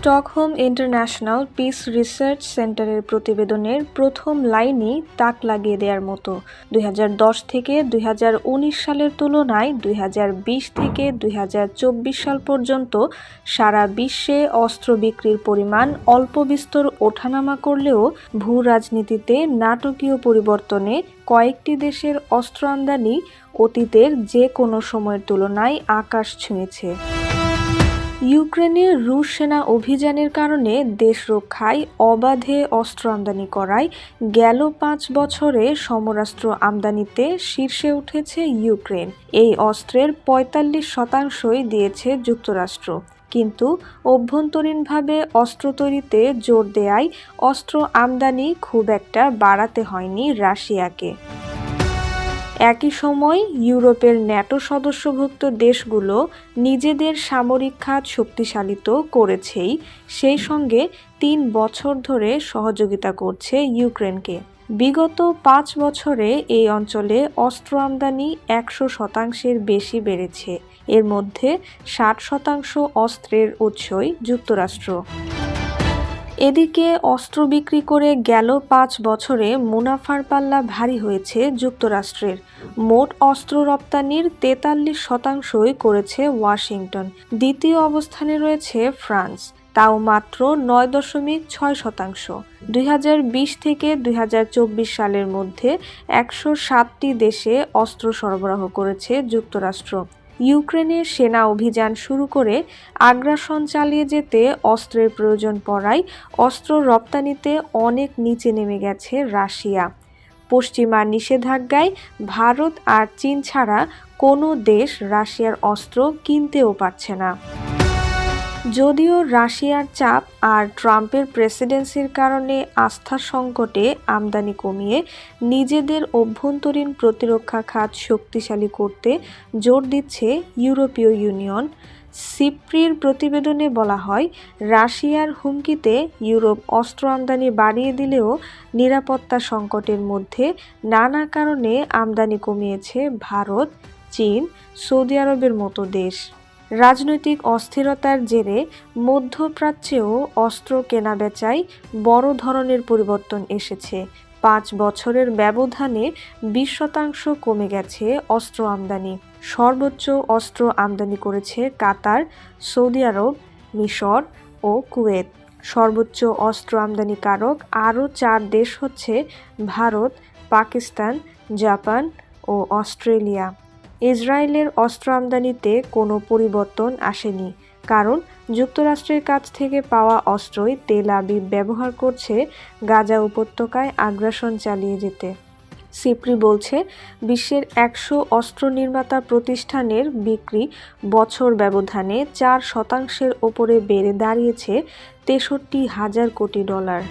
Stockholm international piece research সেন্টারের প্রতিবেদনের প্রথম লাইনই তাক লাগিয়ে দেওয়ার মতো। দুই হাজার দশ থেকে দুই হাজার উনিশ সালের তুলনায় দুই হাজার বিশ থেকে দুই হাজার চব্বিশ সাল পর্যন্ত সারা বিশ্বে অস্ত্র বিক্রির পরিমাণ অল্প বিস্তর ওঠানামা করলেও ভূ রাজনীতিতে নাটকীয় পরিবর্তনে কয়েকটি দেশের অস্ত্র আমদানি অতীতের যে কোনো সময়ের তুলনায় আকাশ ছুঁয়েছে। ইউক্রেনে রুশ সেনা অভিযানের কারণে দেশ রক্ষায় অবাধে অস্ত্র আমদানি করায় গেল পাঁচ বছরে সমরাস্ত্র আমদানিতে শীর্ষে উঠেছে ইউক্রেন। এই অস্ত্রের পঁয়তাল্লিশ শতাংশই দিয়েছে যুক্তরাষ্ট্র। কিন্তু অভ্যন্তরীণভাবে অস্ত্র তৈরিতে জোর দেয়ায় অস্ত্র আমদানি খুব একটা বাড়াতে হয়নি রাশিয়াকে। একই সময় ইউরোপের ন্যাটো সদস্যভুক্ত দেশগুলো নিজেদের সামরিক খাত শক্তিশালিত করেছেই, সেই সঙ্গে তিন বছর ধরে সহযোগিতা করছে ইউক্রেনকে। বিগত পাঁচ বছরে এই অঞ্চলে অস্ত্র আমদানি একশো শতাংশের বেশি বেড়েছে। এর মধ্যে ষাট শতাংশ অস্ত্রের উৎসই যুক্তরাষ্ট্র। এদিকে অস্ত্র বিক্রি করে গেল পাঁচ বছরে মুনাফার পাল্লা ভারী হয়েছে যুক্তরাষ্ট্রের। মোট অস্ত্র রপ্তানির তেতাল্লিশ শতাংশই করেছে ওয়াশিংটন। দ্বিতীয় অবস্থানে রয়েছে ফ্রান্স, তাও মাত্র নয় দশমিক ছয় শতাংশ। দুই হাজার বিশ থেকে দুই হাজার চব্বিশ সালের মধ্যে একশো সাতটি দেশে অস্ত্র সরবরাহ করেছে যুক্তরাষ্ট্র। ইউক্রেনের সেনা অভিযান শুরু করে আগ্রাসন চালিয়ে যেতে অস্ত্রের প্রয়োজন পড়ায় অস্ত্র রপ্তানিতে অনেক নিচে নেমে গেছে রাশিয়া। পশ্চিমা নিষেধাজ্ঞায় ভারত আর চীন ছাড়া কোনো দেশ রাশিয়ার অস্ত্র কিনতেও পারছে না। যদিও রাশিয়ার চাপ আর ট্রাম্পের প্রেসিডেন্সির কারণে আস্থা সংকটে আমদানি কমিয়ে নিজেদের অভ্যন্তরীণ প্রতিরক্ষা খাত শক্তিশালী করতে জোর দিচ্ছে ইউরোপীয় ইউনিয়ন। সিপ্রির প্রতিবেদনে বলা হয়, রাশিয়ার হুমকিতে ইউরোপ অস্ত্র আমদানি বাড়িয়ে দিলেও নিরাপত্তা সংকটের মধ্যে নানা কারণে আমদানি কমিয়েছে ভারত, চীন, সৌদি আরবের মতো দেশ। রাজনৈতিক অস্থিরতার জেরে মধ্যপ্রাচ্যেও অস্ত্র কেনাবেচায় বড় ধরনের পরিবর্তন এসেছে। পাঁচ বছরের ব্যবধানে বিশ শতাংশ কমে গেছে অস্ত্র আমদানি। সর্বোচ্চ অস্ত্র আমদানি করেছে কাতার, সৌদি আরব, মিশর ও কুয়েত। সর্বোচ্চ অস্ত্র আমদানিকারক আরও চার দেশ হচ্ছে ভারত, পাকিস্তান, জাপান ও অস্ট্রেলিয়া। ইসরায়েলের অস্ত্র আমদানিতে কোনো পরিবর্তন আসেনি, কারণ যুক্তরাষ্ট্রের কাছ থেকে পাওয়া অস্ত্রই তেল আবিব ব্যবহার করছে গাজা উপত্যকায় আগ্রাসন চালিয়ে যেতে। সিপ্রি বলছে, বিশ্বের একশো অস্ত্র নির্মাতা প্রতিষ্ঠানের বিক্রি বছর ব্যবধানে চার শতাংশের ওপরে বেড়ে দাঁড়িয়েছে তেষট্টি হাজার কোটি ডলার।